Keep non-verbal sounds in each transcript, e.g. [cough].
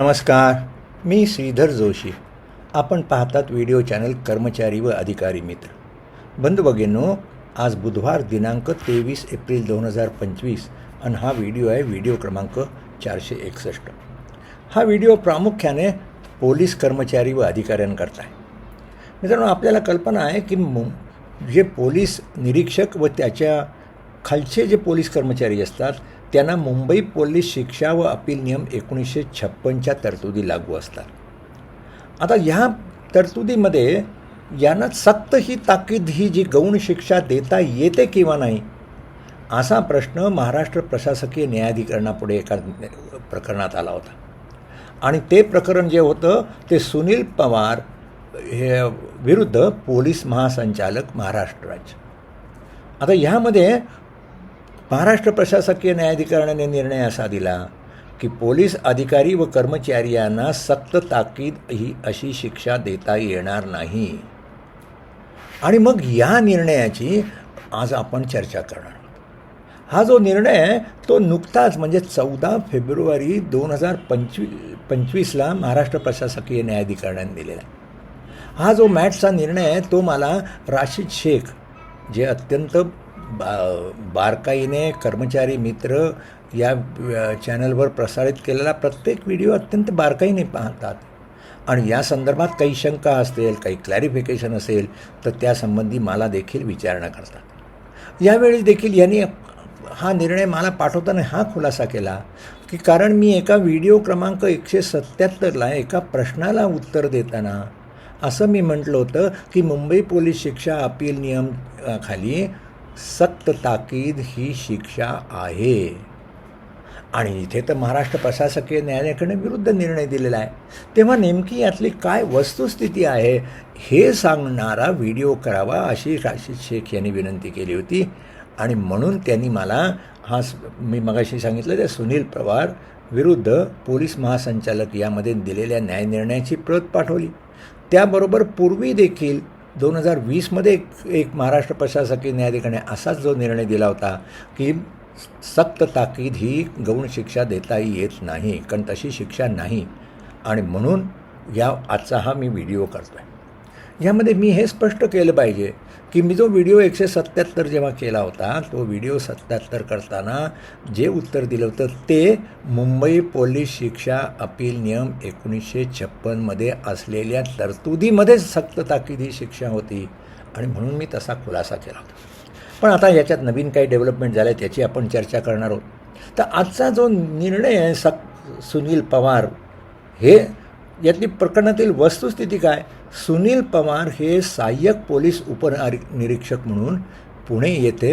नमस्कार मी श्रीधर जोशी. आपण पाहतात व्हिडिओ चॅनल कर्मचारी व अधिकारी मित्र. बंधू बघेनो आज बुधवार दिनांक तेवीस एप्रिल दोन हजार पंचवीस आणि हा व्हिडिओ आहे व्हिडिओ क्रमांक चारशे एकसष्ट. हा व्हिडिओ प्रामुख्याने पोलीस कर्मचारी व अधिकाऱ्यांकरता आहे. मित्रांनो आपल्याला कल्पना आहे की जे पोलीस निरीक्षक व त्याच्या खालचे जे पोलीस कर्मचारी असतात त्यांना मुंबई पोलीस शिक्षा व अपील नियम एकोणीसशे छप्पनच्या तरतुदी लागू असतात. आता ह्या तरतुदीमध्ये यांना सक्त ही ताकीद ही जी गौण शिक्षा देता येते किंवा नाही असा प्रश्न महाराष्ट्र प्रशासकीय न्यायाधिकरणापुढे एका प्रकरणात आला होता. आणि ते प्रकरण जे होतं ते सुनील पवार हे विरुद्ध पोलीस महासंचालक महाराष्ट्र राज्य. आता ह्यामध्ये महाराष्ट्र प्रशासकीय न्यायाधिकरणाने निर्णय असा दिला की पोलीस अधिकारी व कर्मचारी यांना सक्त ताकीद ही अशी शिक्षा देता येणार नाही. आणि मग या निर्णयाची आज आपण चर्चा करणार हा जो निर्णय आहे तो नुकताच म्हणजे चौदा फेब्रुवारी दोन हजार पंचवी पंचवीसला महाराष्ट्र प्रशासकीय न्यायाधिकरणाने दिलेला आहे. हा जो मॅटचा निर्णय आहे तो मला राशीद शेख जे अत्यंत बा बारकाईने कर्मचारी मित्र या चॅनलवर प्रसारित केलेला प्रत्येक व्हिडिओ अत्यंत बारकाईने पाहतात. आणि या संदर्भात काही शंका असतील काही क्लॅरिफिकेशन असेल तर त्यासंबंधी मला देखील विचारणा करतात. यावेळी देखील यांनी हा निर्णय मला पाठवताना हा खुलासा केला की कारण मी एका व्हिडिओ क्रमांक एकशे सत्त्याहत्तरला एका प्रश्नाला उत्तर देताना असं मी म्हटलं होतं की मुंबई पोलीस शिक्षा अपील नियम खाली सक्त ताकीद ही शिक्षा आहे. आणि इथे तर महाराष्ट्र प्रशासकीय न्यायालयाकडे विरुद्ध निर्णय दिलेला आहे. तेव्हा नेमकी यातली काय वस्तुस्थिती आहे हे सांगणारा व्हिडिओ करावा अशी राशीद शेख यांनी विनंती केली होती. आणि म्हणून त्यांनी मला हा स- मी मगाशी सांगितलं त्या सुनील पवार विरुद्ध पोलीस महासंचालक यामध्ये दिलेल्या न्यायनिर्णयाची प्रत पाठवली. त्याबरोबर पूर्वी देखील दोन हजार वीसमध्ये एक एक महाराष्ट्र प्रशासकीय न्यायाधिकरणे असाच जो निर्णय दिला होता की सक्त ताकीद ही गौण शिक्षा देता येत नाही कारण तशी शिक्षा नाही. आणि म्हणून या आजचा हा मी व्हिडिओ करतो आहे ह्यामध्ये मी हे स्पष्ट केलं पाहिजे की मी जो व्हिडिओ एकशे सत्त्याहत्तर जेव्हा केला होता तो व्हिडिओ सत्त्याहत्तर करताना जे उत्तर दिलं होतं ते मुंबई पोलीस शिक्षा अपील नियम एकोणीसशे छप्पनमध्ये असलेल्या तरतुदीमध्येच सक्त ताकिदी शिक्षा होती आणि म्हणून मी तसा खुलासा केला होता. पण आता याच्यात नवीन काही डेव्हलपमेंट झालं आहे त्याची आपण चर्चा करणार आहोत. तर आजचा जो निर्णय आहे सक सुनील पवार हे यातली प्रकरणातील वस्तुस्थिती काय? सुनील पवार हे सहाय्यक पोलीस उपनिरीक्षक म्हणून पुणे येथे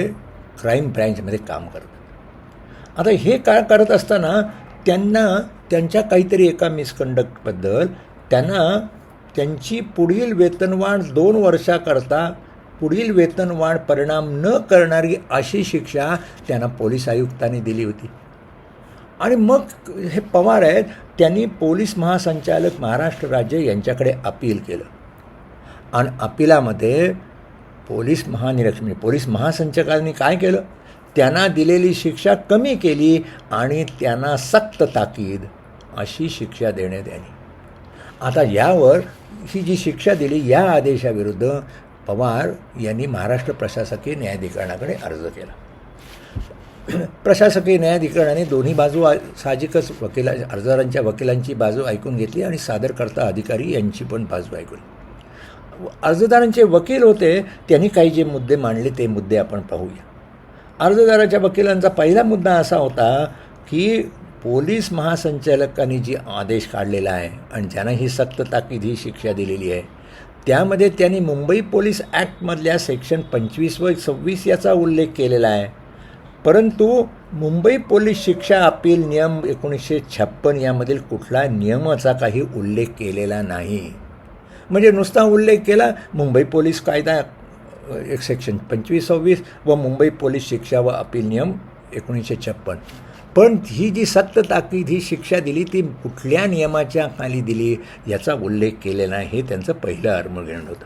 क्राईम ब्रँचमध्ये काम करतात. आता हे काय करत असताना त्यांना त्यांच्या काहीतरी एका मिसकंडक्टबद्दल त्यांना त्यांची पुढील वेतनवाढ दोन वर्षाकरता पुढील वेतनवाढ परिणाम न करणारी अशी शिक्षा त्यांना पोलीस आयुक्तांनी दिली होती. आणि मग हे पवार आहेत त्यांनी पोलीस महासंचालक महाराष्ट्र राज्य यांच्याकडे अपील केलं. आणि अपिलामध्ये पोलीस महानिरीक्षक म्हणजे पोलीस महासंचालकांनी काय केलं? त्यांना दिलेली शिक्षा कमी केली आणि त्यांना सक्त ताकीद अशी शिक्षा देण्यात आली. आता यावर ही जी शिक्षा दिली या आदेशाविरुद्ध पवार यांनी महाराष्ट्र प्रशासकीय न्यायाधिकरणाकडे अर्ज केला. प्रशासकीय न्यायाधिकरणाने दोन्ही बाजू साहजिकच वकिला अर्जदारांच्या वकिलांची बाजू ऐकून घेतली आणि सादरकर्ता अधिकारी यांची पण बाजू ऐकून अर्जदारांचे वकील होते त्यांनी काही जे मुद्दे मांडले ते मुद्दे आपण पाहूया. अर्जदाराच्या वकिलांचा पहिला मुद्दा असा होता की पोलीस महासंचालकांनी जी आदेश काढलेला आहे आणि ज्यांना ही सक्त ताकीद ही शिक्षा दिलेली आहे त्यामध्ये त्यांनी मुंबई पोलीस ॲक्टमधल्या सेक्शन पंचवीस व सव्वीस याचा उल्लेख केलेला आहे. परंतु मुंबई पोलीस शिक्षा अपील नियम एकोणीसशे छप्पन यामधील कुठला नियमाचा काही उल्लेख केलेला नाही. म्हणजे नुसता उल्लेख केला मुंबई पोलीस कायदा एक सेक्शन पंचवीस सव्वीस व मुंबई पोलीस शिक्षा व अपील नियम एकोणीसशे छप्पन. पण ही जी सक्त ताकीद ही शिक्षा दिली ती कुठल्या नियमाच्या खाली दिली याचा उल्लेख केलेला हे त्यांचं पहिलं आर्मगेंड होतं.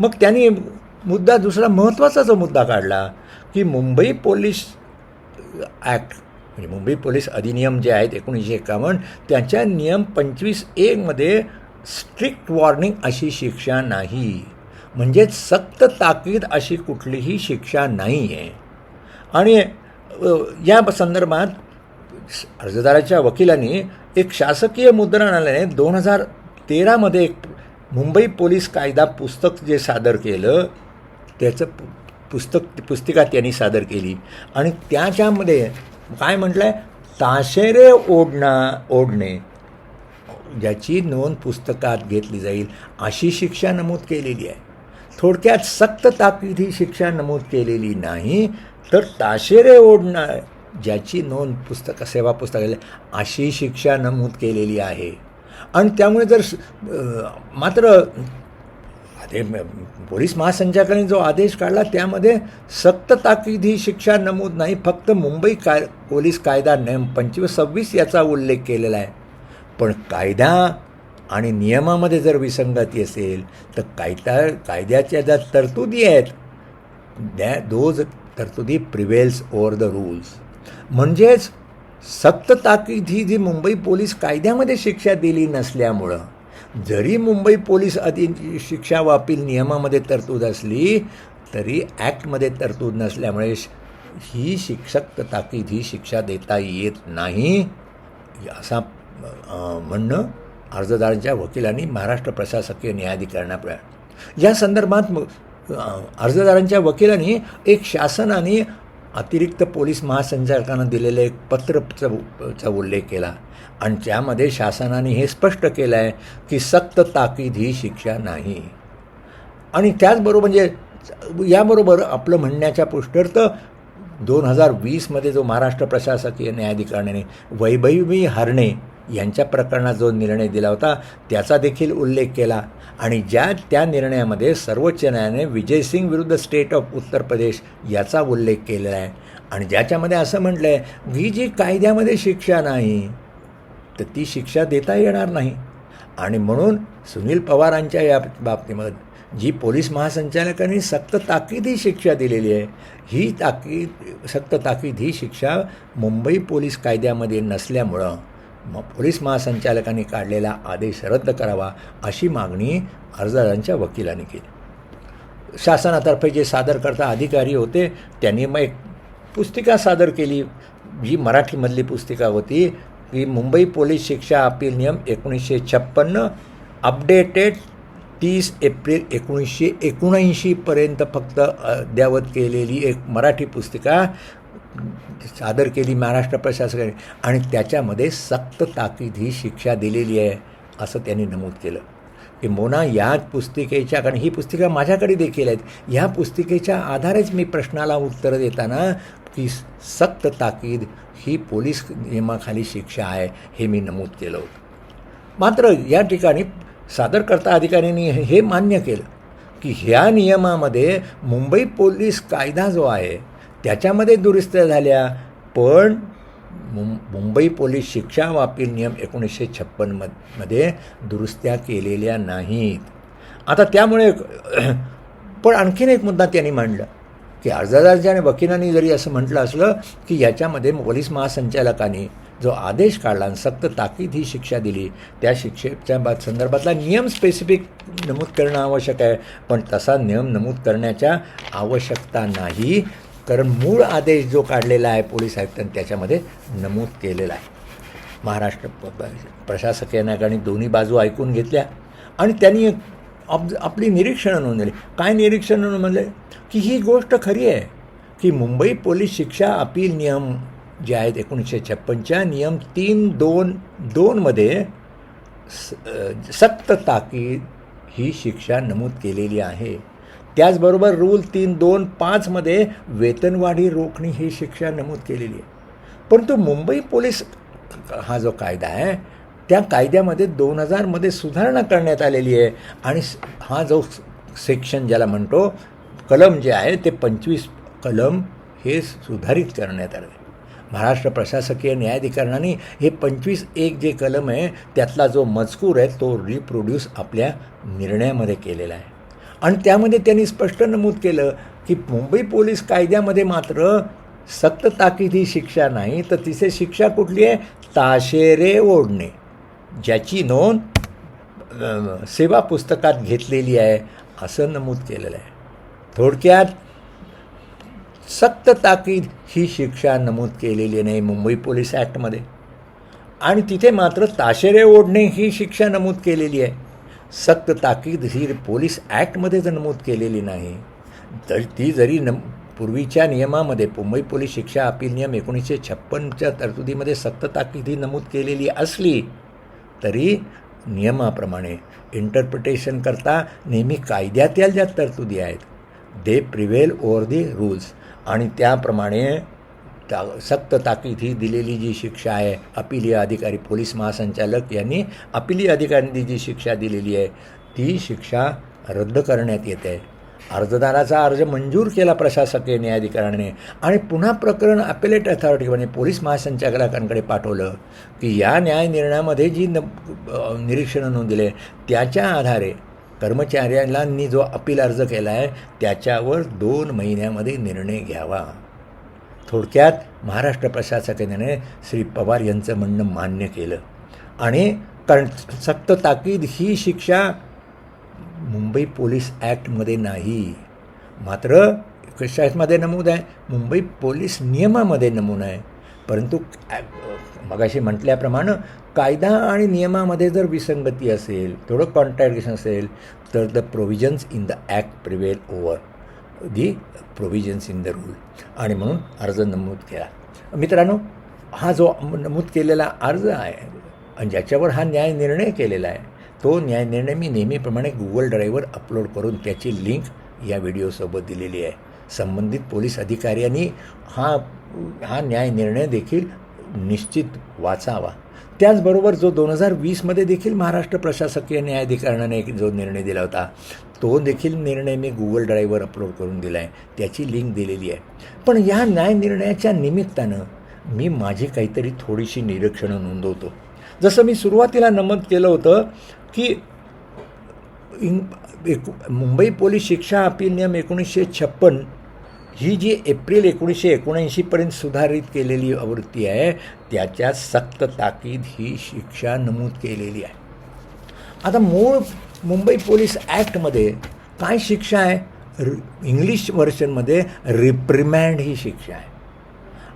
मग त्यांनी मुद्दा दुसरा महत्त्वाचा जो मुद्दा काढला की मुंबई पोलीस ॲक्ट म्हणजे मुंबई पोलीस अधिनियम जे आहेत एकोणीसशे एकावन्न त्याच्या नियम पंचवीस एकमध्ये स्ट्रिक्ट वॉर्निंग अशी शिक्षा नाही. म्हणजेच सक्त ताकीद अशी कुठलीही शिक्षा नाही आहे आणि या संदर्भात अर्जदाराच्या वकिलांनी एक शासकीय मुद्रणालयाने दोन हजार तेरामध्ये एक मुंबई पोलीस कायदा पुस्तक जे सादर केलं त्याचं पु- पुस्तक पुस्तिका त्यांनी सादर केली. आणि त्याच्यामध्ये काय म्हटलं आहे ताशेरे ओढणा ओढणे. ज्याची नोंद पुस्तकात घेतली जाईल अशी शिक्षा नमूद केलेली आहे. थोडक्यात सक्त ताकीद ही शिक्षा नमूद केलेली नाही तर ताशेरे ओढणं ज्याची नोंद पुस्तक सेवा पुस्तकाला अशी शिक्षा नमूद केलेली आहे. आणि त्यामुळे जर मात्र ते पोलीस महासंचालकाने जो आदेश काढला त्यामध्ये सक्त ताकीदी शिक्षा नमूद नाही फक्त मुंबई काय पोलीस कायदा नियम पंचवीस सव्वीस याचा उल्लेख केलेला आहे. पण कायदा आणि नियमामध्ये जर विसंगती असेल तर कायदा कायद्याच्या ज्या तरतुदी आहेत द्या दोज तरतुदी प्रिवेल्स ओवर द रूल्स म्हणजेच सक्त ताकीद ही जी मुंबई पोलीस कायद्यामध्ये शिक्षा दिली नसल्यामुळं जरी मुंबई पोलीस अधि शिक्षा वापील नियमामध्ये तरतूद असली तरी ॲक्टमध्ये तरतूद नसल्यामुळे श- ही शिक्षक ताकीद ही शिक्षा देता येत नाही असा म्हणणं अर्जदारांच्या वकिलांनी महाराष्ट्र प्रशासकीय न्यायाधिकरणाकडे या संदर्भात अर्जदारांच्या वकिलांनी एक शासनाने अतिरिक्त पोलीस महासंचालकांना दिलेलं एक पत्रचा चा उल्लेख केला. आणि त्यामध्ये शासनाने हे स्पष्ट केलं आहे की सक्त ताकीद ही शिक्षा नाही. आणि त्याचबरोबर म्हणजे याबरोबर आपलं म्हणण्याच्या पुष्टार्थ दोन हजार वीसमध्ये जो महाराष्ट्र प्रशासकीय न्यायाधिकरणाने वैभवी हरणे यांच्या प्रकरणात जो निर्णय दिला होता त्याचा देखील उल्लेख केला. आणि ज्या त्या निर्णयामध्ये सर्वोच्च न्यायालयाने विजय सिंग विरुद्ध स्टेट ऑफ उत्तर प्रदेश याचा उल्लेख केलेला आहे. आणि ज्याच्यामध्ये असं म्हटलं आहे ही जी कायद्यामध्ये शिक्षा नाही तर ती शिक्षा देता येणार नाही. आणि म्हणून सुनील पवारांच्या या बाबतीमध्ये जी पोलीस महासंचालकांनी सक्त ताकीद ही शिक्षा दिलेली आहे ही ताकीद सक्त ताकीद ही शिक्षा मुंबई पोलीस कायद्यामध्ये नसल्यामुळं मग पोलीस महासंचालकांनी काढलेला आदेश रद्द करावा अशी मागणी अर्जदारांच्या वकिलांनी केली. शासनातर्फे जे सादरकर्ता अधिकारी होते त्यांनी मग एक पुस्तिका सादर केली. जी मराठीमधली पुस्तिका होती की मुंबई पोलीस शिक्षा अपील नियम एकोणीसशे छप्पन्न अपडेटेड तीस एप्रिल एकोणीसशे एकोणऐंशीपर्यंत फक्त अद्यावत केलेली एक मराठी पुस्तिका. सादर केली महाराष्ट्र प्रशासकाने. आणि त्याच्यामध्ये सक्त ताकीद ही शिक्षा दिलेली आहे असं त्यांनी नमूद केलं. की मोना या पुस्तिकेच्या कारण ही पुस्तिका माझ्याकडे देखील आहेत ह्या पुस्तिकेच्या आधारेच मी प्रश्नाला उत्तर देताना की सक्त ताकीद ही पोलीस नियमाखाली शिक्षा आहे हे मी नमूद केलं होतं. मात्र या ठिकाणी सादरकर्ता अधिकाऱ्यांनी हे मान्य केलं की ह्या नियमामध्ये मुंबई पोलीस कायदा जो आहे त्याच्यामध्ये दुरुस्त्या झाल्या. पण मुं मुंबई पोलीस शिक्षा वापील नियम एकोणीसशे छप्पनमध्ये दुरुस्त्या केलेल्या नाहीत. आता त्यामुळे [clears throat] पण आणखीन एक मुद्दा त्यांनी मांडला की अर्जदाराच्या आणि वकिलांनी जरी असं म्हटलं असलं की याच्यामध्ये पोलीस महासंचालकांनी जो आदेश काढला आणि सक्त ताकीद ही शिक्षा दिली त्या शिक्षेच्या बा संदर्भातला नियम स्पेसिफिक नमूद करणं आवश्यक आहे. पण तसा नियम नमूद करण्याच्या आवश्यकता नाही. कारण मूळ आदेश जो काढलेला आहे पोलीस आयुक्तांनी त्याच्यामध्ये नमूद केलेला आहे. महाराष्ट्र प- प्रशासकीय नायकांनी दोन्ही बाजू ऐकून घेतल्या आणि त्यांनी आप आपली निरीक्षणं नोंदवली. काय निरीक्षण नोंदवले? की ही गोष्ट खरी आहे की मुंबई पोलीस शिक्षा अपील नियम जे आहेत एकोणीसशे छप्पनच्या नियम तीन दोन दोनमध्ये स सक्त ताकीद ही शिक्षा नमूद केलेली आहे. त्याचबरोबर रूल तीन दोन पाचमध्ये वेतनवाढी रोखणी ही शिक्षा नमूद केलेली आहे. परंतु मुंबई पोलीस हा जो कायदा आहे त्या कायद्यामध्ये दोन हजारमध्ये सुधारणा करण्यात आलेली आहे आणि हा जो सेक्शन ज्याला म्हणतो कलम जे आहे ते पंचवीस कलम हे सुधारित करण्यात आले. महाराष्ट्र प्रशासकीय न्यायाधिकरणाने हे पंचवीस एक जे कलम आहे त्यातला जो मजकूर आहे तो रिप्रोड्यूस आपल्या निर्णयामध्ये केलेला आहे. आणि त्यामध्ये त्यांनी स्पष्ट नमूद केलं की मुंबई पोलीस कायद्यामध्ये मात्र सक्त ताकीद ही शिक्षा नाही तर तिथे शिक्षा कुठली आहे? ताशेरे ओढणे. ज्याची नोंद सेवा पुस्तकात घेतलेली आहे असं नमूद केलेलं आहे. थोडक्यात सक्त ताकीद ही शिक्षा नमूद केलेली नाही मुंबई पोलीस ॲक्टमध्ये. आणि तिथे मात्र ताशेरे ओढणे ही शिक्षा नमूद केलेली आहे. सक्त ताकीद ही पोलीस ॲक्टमध्ये जर नमूद केलेली नाही तर ती जरी नम पूर्वीच्या नियमामध्ये मुंबई पोलीस शिक्षा अपील नियम एकोणीसशे छप्पनच्या तरतुदीमध्ये सक्त ताकीद ही नमूद केलेली असली तरी नियमाप्रमाणे इंटरप्रिटेशन करता नेहमी कायद्यातल्या ज्या तरतुदी आहेत. दे प्रिव्हेल ओवर दी रूल्स आणि त्याप्रमाणे ता सक्त ताकीद ही दिलेली जी शिक्षा आहे अपिलीय अधिकारी पोलीस महासंचालक यांनी अपिलीय अधिकाऱ्यांनी जी शिक्षा दिलेली आहे ती शिक्षा रद्द करण्यात येते आहे. अर्जदाराचा अर्ज मंजूर केला प्रशासकीय न्यायाधिकरणाने आणि पुन्हा प्रकरण अपेलेट अथॉरिटी म्हणजे पोलीस महासंचालकांकडे पाठवलं की या न्याय निर्णयामध्ये जी न निरीक्षणं नोंदले त्याच्या आधारे कर्मचाऱ्यांनी जो अपील अर्ज केला आहे त्याच्यावर दोन महिन्यामध्ये निर्णय घ्यावा. थोडक्यात महाराष्ट्र प्रशासकाने श्री पवार यांचं म्हणणं मान्य केलं. आणि कारण सक्त ताकीद ही शिक्षा मुंबई पोलीस ॲक्टमध्ये नाही. मात्र कशामध्ये नमूद आहे मुंबई पोलीस नियमामध्ये नमूद आहे. परंतु ॲ- मगाशी म्हटल्याप्रमाणे कायदा आणि नियमामध्ये जर विसंगती असेल थोडं कॉन्ट्रॅडिक्शन असेल तर the provisions in the act prevail over the provisions in the rule आणि म्हणून अर्ज नमूद केला. मित्रांनो हा जो नमूद केलेला अर्ज आहे आणि ज्याच्यावर हा न्याय निर्णय केलेला आहे तो न्याय निर्णय मी नेहमीप्रमाणे गुगल ड्राईव्हवर अपलोड करून त्याची लिंक या व्हिडिओसोबत दिलेली आहे. संबंधित पोलीस अधिकाऱ्यांनी हा हा न्याय निर्णय देखील निश्चित वाचावा. त्याचबरोबर जो दोन हजार वीसमध्ये देखील महाराष्ट्र प्रशासकीय न्यायाधिकरणाने एक जो निर्णय दिला होता तो देखील निर्णय मी गुगल ड्राईव्हवर अपलोड करून दिला आहे त्याची लिंक दिलेली आहे. पण या न्याय निर्णयाच्या निमित्तानं मी माझी काहीतरी थोडीशी निरीक्षणं नोंदवतो. जसं मी सुरुवातीला नमूद केलं होतं की इन एक मुंबई पोलीस शिक्षा अपील नियम एकोणीसशे छप्पन ही जी एप्रिल एकोणीसशे एकोणऐंशीपर्यंत सुधारित केलेली आवृत्ती आहे त्याच्या सक्त ताकीद ही शिक्षा नमूद केलेली आहे. आता मूळ मुंबई पोलीस ॲक्टमध्ये काय शिक्षा आहे? रि इंग्लिश व्हर्शनमध्ये रिप्रिमँड ही शिक्षा आहे.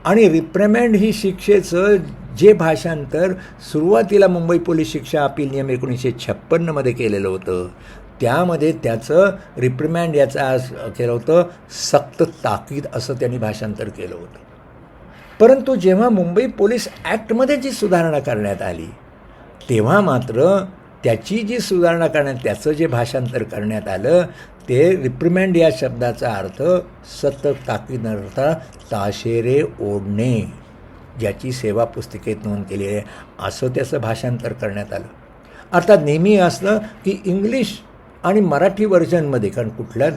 आणि रिप्रिमँड ही शिक्षेचं जे भाषांतर सुरुवातीला मुंबई पोलीस शिक्षा अपील नियम एकोणीसशे छप्पन्नमध्ये केलेलं होतं त्यामध्ये त्याचं रिप्रिमँड याचा केलं होतं सक्त ताकीद असं त्यांनी भाषांतर केलं होतं. परंतु जेव्हा मुंबई पोलीस ॲक्टमध्ये जी सुधारणा करण्यात आली तेव्हा मात्र त्याची जी सुधारणा करण्यात त्याचं जे भाषांतर करण्यात आलं ते रिप्रिमेंड या शब्दाचा अर्थ सतत ताकीद ताशेरे ओढणे ज्याची सेवा पुस्तिकेत नोंद केली आहे असं त्याचं भाषांतर करण्यात आलं. अर्थात नेहमी असलं की इंग्लिश आणि मराठी व्हर्जनमध्ये कारण कुठल्या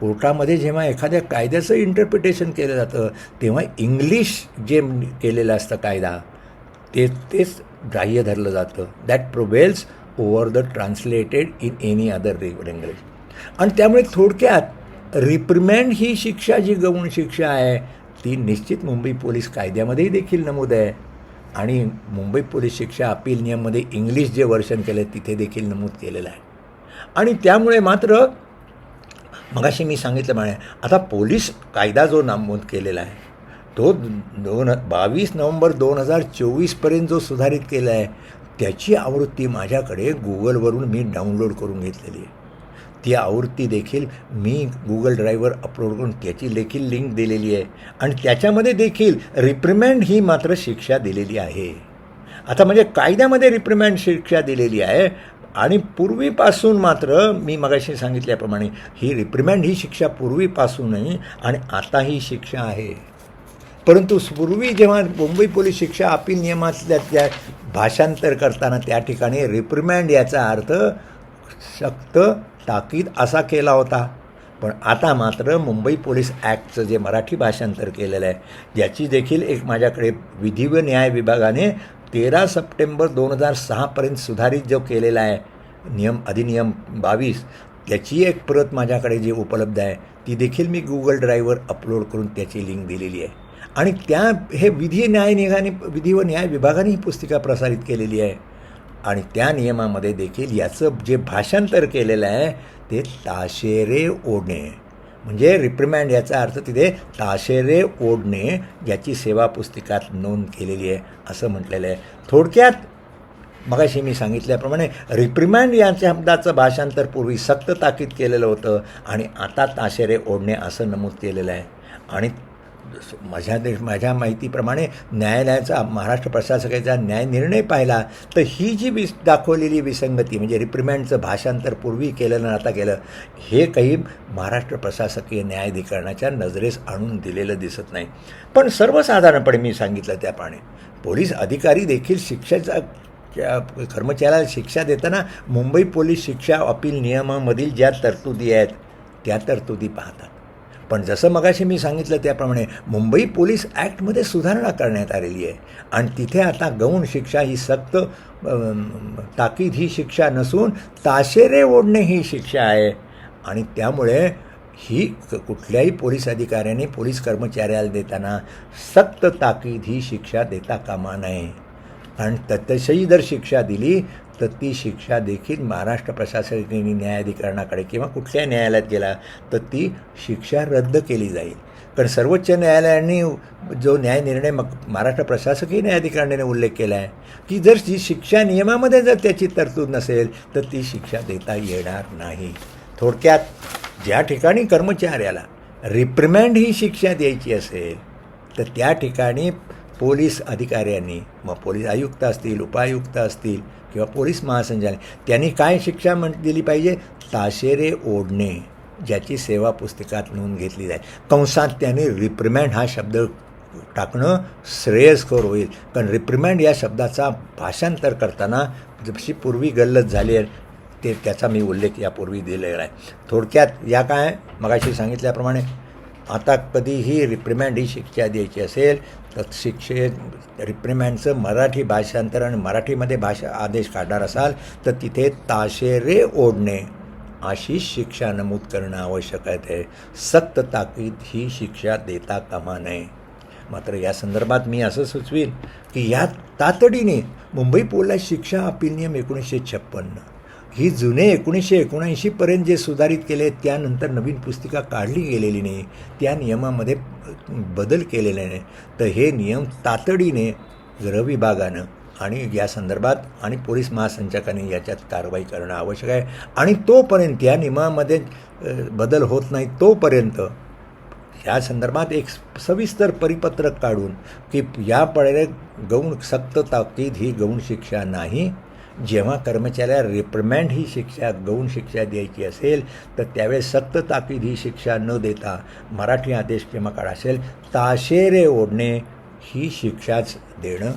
कोर्टामध्ये जेव्हा एखाद्या कायद्याचं इंटरप्रिटेशन केलं जातं तेव्हा इंग्लिश जे केलेलं असतं कायदा ते तेच ग्राह्य धरलं जातं. That prevails over the translated in any other language आणि त्यामुळे थोडक्यात रिप्रिमेंड ही शिक्षा जी गौण शिक्षा आहे ती निश्चित मुंबई पोलीस कायद्यामध्येही देखील नमूद आहे. आणि मुंबई पोलीस शिक्षा अपील नियममध्ये इंग्लिश जे वर्षन केलं आहे तिथे देखील नमूद केलेलं आहे. आणि त्यामुळे मात्र मगाशी मी सांगितलं म्हणे आता पोलीस कायदा जो नमूद केलेला आहे तो दोन बावीस नोव्हेंबर दोन हजार चोवीसपर्यंत जो सुधारित केला आहे त्याची आवृत्ती माझ्याकडे गुगलवरून मी डाउनलोड करून घेतलेली आहे. ती आवृत्ती देखील मी गुगल ड्राईव्हवर अपलोड करून त्याची देखील लिंक दिलेली आहे. आणि त्याच्यामध्ये देखील रिप्रिमेंड ही मात्र शिक्षा दिलेली आहे. आता म्हणजे कायद्यामध्ये रिप्रिमेंड शिक्षा दिलेली आहे आणि पूर्वीपासून मात्र मी मगाशी सांगितल्याप्रमाणे ही रिप्रिमेंड ही शिक्षा पूर्वीपासूनही आणि आता ही शिक्षा आहे. परंतु पूर्वी जेव्हा मुंबई पोलीस शिक्षा अपील नियमातल्या त्या भाषांतर करताना त्या ठिकाणी रिप्रिमँड याचा अर्थ सक्त ताकीद असा केला होता. पण आता मात्र मुंबई पोलीस ॲक्टचं जे मराठी भाषांतर केलेलं आहे ज्याची देखील एक माझ्याकडे विधी व न्याय विभागाने तेरा सप्टेंबर दोन हजार सहापर्यंत सुधारित जो केलेला आहे नियम अधिनियम बावीस त्याची एक प्रत माझ्याकडे जी उपलब्ध आहे ती देखील मी गुगल ड्राईव्हवर अपलोड करून त्याची लिंक दिलेली आहे. आणि त्या हे विधी न्याय निघाने विधी व न्याय विभागाने ही पुस्तिका प्रसारित केलेली आहे. आणि त्या नियमामध्ये देखील याचं जे भाषांतर केलेलं आहे ते ताशेरे ओढणे. म्हणजे रिप्रिमँड याचा अर्थ तिथे ताशेरे ओढणे याची सेवा पुस्तिकात नोंद केलेली आहे असं म्हटलेलं आहे. थोडक्यात मगाशी मी सांगितल्याप्रमाणे रिप्रिमँड या शब्दाचं भाषांतर पूर्वी सक्त ताकीद केलेलं होतं आणि आता ताशेरे ओढणे असं नमूद केलेलं आहे. आणि माझ्या देश माझ्या माहितीप्रमाणे न्यायालयाचा महाराष्ट्र प्रशासकाचा न्याय निर्णय पाहिला तर ही जी विस दाखवलेली विसंगती म्हणजे रिप्रिमेंटचं भाषांतर पूर्वी केलं न आता केलं हे काही महाराष्ट्र प्रशासकीय न्यायाधिकरणाच्या नजरेस आणून दिलेलं दिसत नाही. पण सर्वसाधारणपणे मी सांगितलं त्याप्रमाणे पोलीस अधिकारी देखील शिक्षेचा कर्मचाऱ्याला शिक्षा देताना मुंबई पोलीस शिक्षा अपील नियमामधील ज्या तरतुदी आहेत त्या तरतुदी पाहतात. पण जसं मगाशी मी सांगितलं त्याप्रमाणे मुंबई पोलीस ॲक्टमध्ये सुधारणा करण्यात आलेली आहे. आणि तिथे आता गौण शिक्षा ही सक्त ताकीद ही शिक्षा नसून ताशेरे ओढणे ही शिक्षा आहे. आणि त्यामुळे ही कुठल्याही पोलीस अधिकाऱ्याने पोलीस कर्मचाऱ्याला देताना सक्त ताकीद ही शिक्षा देता कामा नये. कारण तशी जर शिक्षा दिली तर ती शिक्षा देखील महाराष्ट्र प्रशासकीय न्यायाधिकरणाकडे किंवा कुठल्या न्यायालयात गेला तर ती शिक्षा रद्द केली जाईल. कारण सर्वोच्च न्यायालयाने जो न्याय निर्णय मग महाराष्ट्र प्रशासकीय न्यायाधिकरणाने उल्लेख केला आहे की जर जी शिक्षा नियमामध्ये जर त्याची तरतूद नसेल तर ती शिक्षा देता येणार नाही. थोडक्यात ज्या ठिकाणी कर्मचाऱ्याला रिप्रिमँड ही शिक्षा द्यायची असेल तर त्या ठिकाणी पोलीस अधिकाऱ्यांनी मग पोलीस आयुक्त असतील उपायुक्त असतील किंवा पोलीस महासंचालक त्यांनी काय शिक्षा म्हण दिली पाहिजे? ताशेरे ओढणे ज्याची सेवा पुस्तकात नोंद घेतली जाईल कंसात त्यांनी रिप्रिमँड हा शब्द टाकणं श्रेयस्कर होईल. कारण रिप्रिमँड या शब्दाचा भाषांतर करताना जशी पूर्वी गल्लत झाली आहे ते त्याचा मी उल्लेख यापूर्वी दिलेला आहे. थोडक्यात या काय? मगाशी सांगितल्याप्रमाणे आता कधीही रिप्रिमँड ही शिक्षा द्यायची असेल तर शिक्षे रिप्रिमँडचं मराठी भाषांतर आणि मराठीमध्ये भाषा आदेश काढणार असाल तर तिथे ताशेरे ओढणे अशी शिक्षा नमूद करणं आवश्यक आहे. सक्त ताकीद ही शिक्षा देता कामा नये. मात्र या संदर्भात मी असं सुचवीन की या तातडीने मुंबई पोलीस शिक्षा अपील नियम एकोणीसशे छप्पन्न ही जुने एकोणीसशे एकोणऐंशीपर्यंत जे सुधारित केले त्यानंतर नवीन पुस्तिका काढली गेलेली नाही त्या नियमामध्ये बदल केलेले नाही. तर हे नियम तातडीने गृहविभागानं आणि या संदर्भात आणि पोलीस महासंचालकांनी याच्यात कारवाई करणं आवश्यक आहे. आणि तोपर्यंत या नियमामध्ये बदल होत नाही तोपर्यंत या संदर्भात एक सविस्तर परिपत्रक काढून की यापुढे गौण सक्त ताकीद ही गौण शिक्षा नाही जेव्हा कर्मचाऱ्याला रिप्रमँड ही शिक्षा गौण शिक्षा द्यायची असेल तर त्यावेळेस सक्त ताकीद ही शिक्षा न देता मराठी आदेश किंवा काळ असेल ताशेरे ओढणे ही शिक्षाच देणं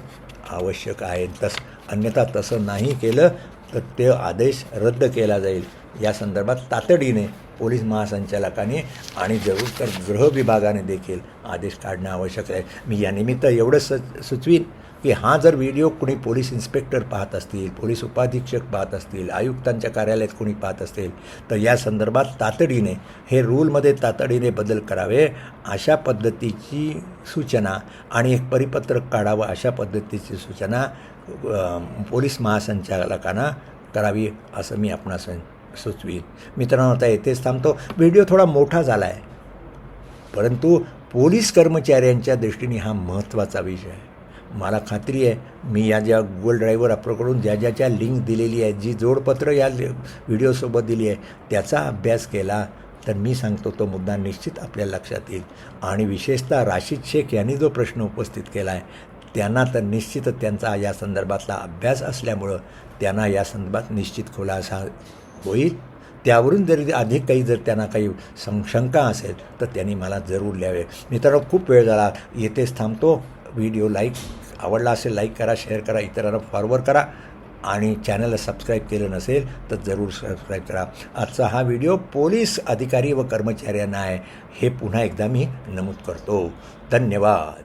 आवश्यक आहे. तस अन्यथा तसं नाही केलं तर ते आदेश रद्द केला जाईल. या संदर्भात तातडीने पोलीस महासंचालकाने आणि जरूर तर गृह विभागाने देखील आदेश काढणं आवश्यक आहे. मी यानिमित्त एवढं स सुचवीन. की हा जर व्हिडिओ कुणी पोलीस इन्स्पेक्टर पाहत असतील पोलीस उपाधीक्षक पाहत असतील आयुक्तांच्या कार्यालयात कोणी पाहत असेल तर या संदर्भात तातडीने हे रूलमध्ये तातडीने बदल करावे अशा पद्धतीची सूचना आणि एक परिपत्रक काढावं अशा पद्धतीची सूचना पोलीस महासंचालकांना करावी असं मी आपणास सुचवीन. मित्रांनो आता येथेच थांबतो. व्हिडिओ थोडा मोठा झाला आहे परंतु पोलीस कर्मचाऱ्यांच्या दृष्टीने हा महत्त्वाचा विषय आहे. मला खात्री आहे मी या ज्या गुगल ड्राईव्हवर आपल्याकडून ज्या ज्याच्या लिंक दिलेली आहे जी जोडपत्र या व्हिडिओसोबत दिली आहे त्याचा अभ्यास केला तर मी सांगतो तो मुद्दा निश्चित आपल्या लक्षात येईल. आणि विशेषतः राशीद शेख यांनी जो प्रश्न उपस्थित केला आहे त्यांना तर निश्चितच त्यांचा या संदर्भातला अभ्यास असल्यामुळं त्यांना या संदर्भात निश्चित खुलासा होईल. त्यावरून जरी अधिक काही जर त्यांना काही सं शंका असेल तर त्यांनी मला जरूर लिहावे. मित्रांनो खूप वेळ झाला येथेच थांबतो. व्हिडिओ लाईक आवडला असेल लाईक करा शेअर करा इतरांना फॉरवर्ड करा आणि चॅनलला सबस्क्राईब केलं नसेल तर जरूर सबस्क्राईब करा. आजचा हा व्हिडिओ पोलीस अधिकारी व कर्मचाऱ्यांना आहे. हे पुन्हा एकदा मी नमूद करतो. धन्यवाद.